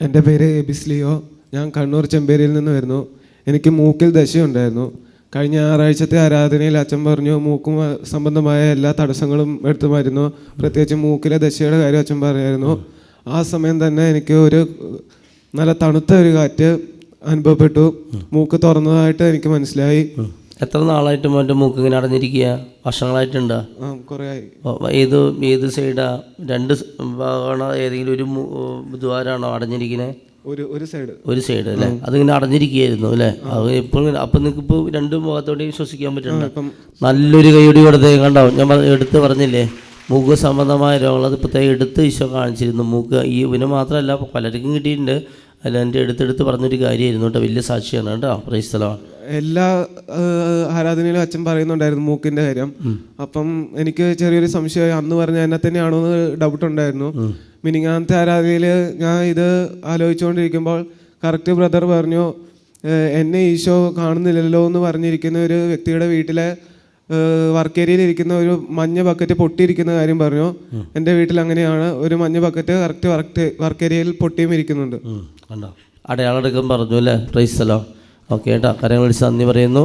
എന്റെ പേര് എബിസ്ലിയോ ഞാൻ കണ്ണൂർ ചെമ്പേരിയിൽ നിന്ന് വരുന്നു. എനിക്ക് മൂക്കിൽ ദശയുണ്ടായിരുന്നു. കഴിഞ്ഞ ഞായറാഴ്ചത്തെ ആരാധനയിൽ അച്ഛൻ പറഞ്ഞു മൂക്കും സംബന്ധമായ എല്ലാ തടസ്സങ്ങളും എടുത്തു മരുന്നു പ്രത്യേകിച്ച് മൂക്കിലെ ദശയുടെ കാര്യം അച്ഛൻ പറയായിരുന്നു. ആ സമയം തന്നെ എനിക്ക് ഒരു നല്ല തണുത്ത ഒരു കാറ്റ് അനുഭവപ്പെട്ടു. മൂക്ക് തുറന്നതായിട്ട് എനിക്ക് മനസ്സിലായി. എത്ര നാളായിട്ട് മോന്റെ മൂക്ക് ഇങ്ങനെ അടഞ്ഞിരിക്കുക? വർഷങ്ങളായിട്ടുണ്ടോ? ഏത് ഏത് സൈഡാ? രണ്ട് ഭാഗമാണോ ഏതെങ്കിലും ഒരു ദ്വാരാണോ അടഞ്ഞിരിക്കുന്നത് ഒരു ഒരു സൈഡ്. ഒരു സൈഡ് അല്ലേ? അതിങ്ങനെ അടഞ്ഞിരിക്കുകയായിരുന്നു അല്ലേ? അത് ഇപ്പോൾ അപ്പം നിങ്ങൾക്ക് ഇപ്പോൾ രണ്ട് മുഖത്തോടെയും ശ്വസിക്കാൻ പറ്റുന്നുണ്ട്? നല്ലൊരു കൈയോടി കൊടുത്തേ കണ്ടോ? ഞാൻ എടുത്ത് പറഞ്ഞില്ലേ? മൂക്ക് സംബന്ധമായ രോഗങ്ങൾ അത് പ്രത്യേകം എടുത്ത് ഈശോ കാണിച്ചിരുന്നു. മൂക്ക് ഈ ഇവന് മാത്രമല്ല പലർക്കും കിട്ടിയിട്ടുണ്ട്. അല്ല എന്റെ എടുത്തെടുത്ത് പറഞ്ഞൊരു കാര്യമായിരുന്നു കേട്ടോ. വലിയ സാക്ഷിയാണ് കേട്ടോ. പ്രൈസ്തലമാണ് എല്ലാ ആരാധനയിലും അച്ഛൻ പറയുന്നുണ്ടായിരുന്നു മൂക്കിന്റെ കാര്യം. അപ്പം എനിക്ക് ചെറിയൊരു സംശയം അന്ന് പറഞ്ഞ എന്നെ തന്നെയാണോ എന്ന് ഡൗട്ട് ഉണ്ടായിരുന്നു മിനിങ്ങാനത്തെ ആരാധനയിൽ ഞാൻ ഇത് ആലോചിച്ചുകൊണ്ടിരിക്കുമ്പോൾ കറക്റ്റ് ബ്രദർ പറഞ്ഞു "ഏഹ്, എന്നെ ഈശോ കാണുന്നില്ലല്ലോ എന്ന് പറഞ്ഞിരിക്കുന്ന ഒരു വ്യക്തിയുടെ വീട്ടിലെ വർക്ക് ഏരിയയിൽ ഇരിക്കുന്ന ഒരു മഞ്ഞ ബക്കറ്റ് പൊട്ടിയിരിക്കുന്ന കാര്യം പറഞ്ഞു. എന്റെ വീട്ടിൽ അങ്ങനെയാണ് ഒരു മഞ്ഞ ബക്കറ്റ് കറക്റ്റ് വർക്ക് വർക്ക് ഏരിയയിൽ പൊട്ടിയും ഇരിക്കുന്നുണ്ട്. കണ്ടോ? അടയാളം എടുക്കാൻ പറഞ്ഞു അല്ലേ? പ്രൈസ്തലോ ഓക്കെ കേട്ടോ കരങ്ങൾ വിളിച്ച് നന്ദി പറയുന്നു.